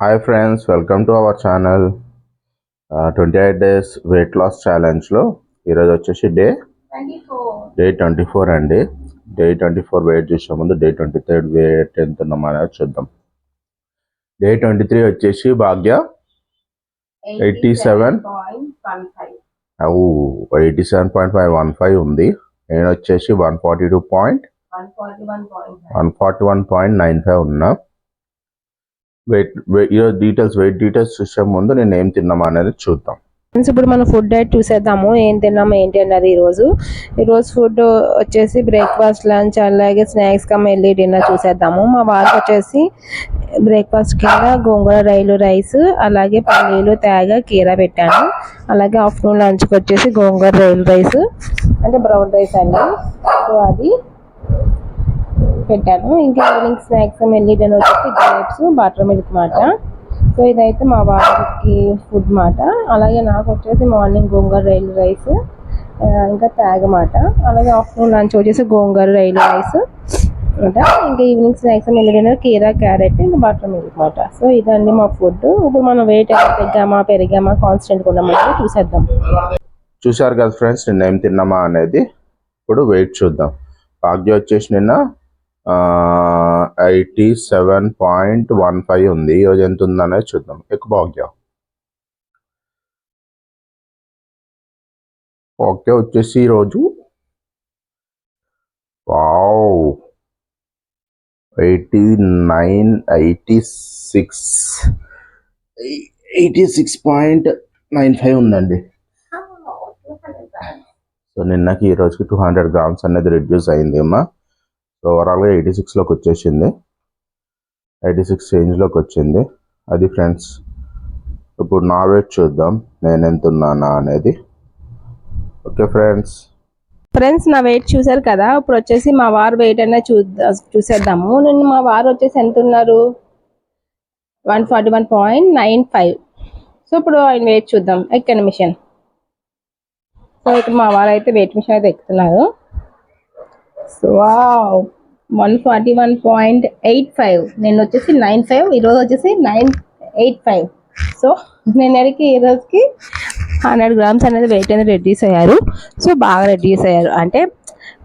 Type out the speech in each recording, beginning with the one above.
Hi friends welcome to our channel twenty eight days weight loss ఛాలెంజ్లో ఈరోజు వచ్చేసి day day twenty four అండి. Day twenty four weight చూసే ముందు day twenty third wait ఎంత ఉన్నాం అనేది చూద్దాం. డే ట్వంటీ త్రీ వచ్చేసి భాగ్య 87. Eighty seven point five one five ఉంది. నేను వచ్చేసి one forty two point one forty one point nine five ఉన్నా. వెయిట్ ఈరోజు డీటెయిల్స్ వెయిట్ డీటెయిల్స్ చూసే ముందు నేను ఏం తిన్నామా అనేది చూద్దాం. ఫ్రెండ్స్ ఇప్పుడు మనం ఫుడ్ డైట్ చూసేద్దాము. ఏం తిన్నాము ఏంటి అన్నది ఈరోజు. ఈరోజు ఫుడ్ వచ్చేసి బ్రేక్ఫాస్ట్ లంచ్ అలాగే స్నాక్స్ కమ్ వెళ్ళి డిన్నర్ చూసేద్దాము. మా వారికి వచ్చేసి బ్రేక్ఫాస్ట్ కింద గోంగూర రైలు రైస్ అలాగే పల్లీలు తేగ కీర పెట్టాను. అలాగే ఆఫ్టర్నూన్ లంచ్కి వచ్చేసి గోంగూర రైలు రైస్ అంటే బ్రౌన్ రైస్ అండి. సో అది పెట్టాను. ఇంకా ఈవినింగ్ స్నాక్స్ వెళ్ళి డిన్నర్ వచ్చేసి గ్రేప్స్ బటర్ మిల్క్ మాట. సో ఇదైతే మా వారికి ఫుడ్ మాట. అలాగే నాకు వచ్చేసి మార్నింగ్ గోంగూర రైలు రైస్ ఇంకా తాగమాట అలాగే ఆఫ్టర్నూన్ లంచ్ వచ్చేసి గోంగూర రైలు రైస్ అనమాట ఇంకా ఈవినింగ్ స్నాక్స్ మెల్లి డిన్నర్ కీరా క్యారెట్ ఇంకా బటర్ మిల్క్ మాట. సో ఇదండి మా ఫుడ్ ఇప్పుడు మనం వెయిట్ ఎలా తగ్గామా పెరిగామా కాన్స్టెంట్గా ఉన్నామా చూసేద్దాం. చూశారు కదా ఫ్రెండ్స్ నిన్న ఏం తిన్నామా అనేది? ఇప్పుడు వెయిట్ చూద్దాం. భాగ్య వచ్చేసి నిన్న eighty seven point one five ఉంది. ఈరోజు ఎంత ఉందనేది చూద్దాం. ఎక్కువ భాగ్య ఓకే వచ్చేసి ఈరోజు wow. Eighty nine eighty six eighty six point nine five ఉందండి. సో నిన్నకి ఈ రోజుకి టూ హండ్రెడ్ గ్రామ్స్ అనేది రిడ్యూస్ అయింది అమ్మా. సో ఓవరాల్గా ఎయిటీ సిక్స్లోకి వచ్చేసింది. ఎయిటీ సిక్స్ రేంజ్లోకి వచ్చింది. అది ఫ్రెండ్స్ ఇప్పుడు నా వెయిట్ చూద్దాం. నేను ఎంత ఉన్నానా అనేది. ఓకే ఫ్రెండ్స్ ఫ్రెండ్స్ నా వెయిట్ చూసారు కదా? ఇప్పుడు వచ్చేసి మా వారు వెయిట్ అనేది చూ చూసేద్దాము. నేను మా వారు వచ్చేసి ఎంత ఉన్నారు? One forty one point nine five so ఇప్పుడు ఆయన వెయిట్ చూద్దాం. ఎక్కండి మిషన్ సో ఇప్పుడు మా వారు అయితే వెయిట్ మిషన్ అయితే ఎక్కుతున్నారు. So one forty one point eight five నేను వచ్చేసి నైన్ ఫైవ్ ఈరోజు వచ్చేసి నైన్ ఎయిట్ ఫైవ్ సో నేను అడిగి ఈ రోజుకి హండ్రెడ్ గ్రామ్స్ అనేది వెయిట్ అనేది రెడ్యూస్ అయ్యారు. సో బాగా రెడ్యూస్ అయ్యారు. అంటే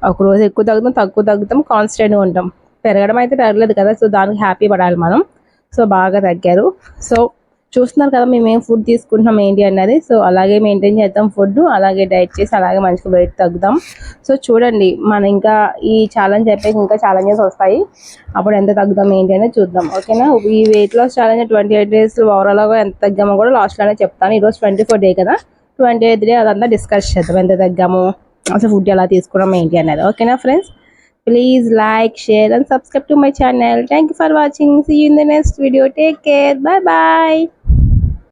ఒక రోజు ఎక్కువ తగ్గుతాం తక్కువ తగ్గుతాం కాన్స్టెంట్గా ఉంటాం. పెరగడం అయితే పెరగలేదు కదా సో దానికి హ్యాపీ పడాలి మనం. సో బాగా తగ్గారు. సో చూస్తున్నారు కదా మేము ఏం ఫుడ్ తీసుకుంటున్నాం ఏంటి అన్నది. సో అలాగే మెయింటైన్ చేద్దాం ఫుడ్ అలాగే డైట్ చేసి అలాగే మంచిగా వెయిట్ తగ్గుదాం. సో చూడండి మన ఇంకా ఈ ఛాలెంజ్ అయిపోయి ఇంకా ఛాలెంజెస్ వస్తాయి. అప్పుడు ఎంత తగ్గుదాం ఏంటి అనేది చూద్దాం. ఓకేనా? ఈ weight loss challenge twenty eight days ఓవరాల్గా ఎంత తగ్గామో కూడా లాస్ట్లోనే చెప్తాను. ఈరోజు ట్వంటీ ఫోర్ డే కదా. ట్వంటీ ఎయిత్ డే అదంతా డిస్కస్ చేద్దాం. ఎంత తగ్గాము అసలు ఫుడ్ ఎలా తీసుకున్నాం ఏంటి అనేది. ఓకేనా friends please like share and subscribe to my channel. Thank you for watching. See you in the next video. Take care. Bye bye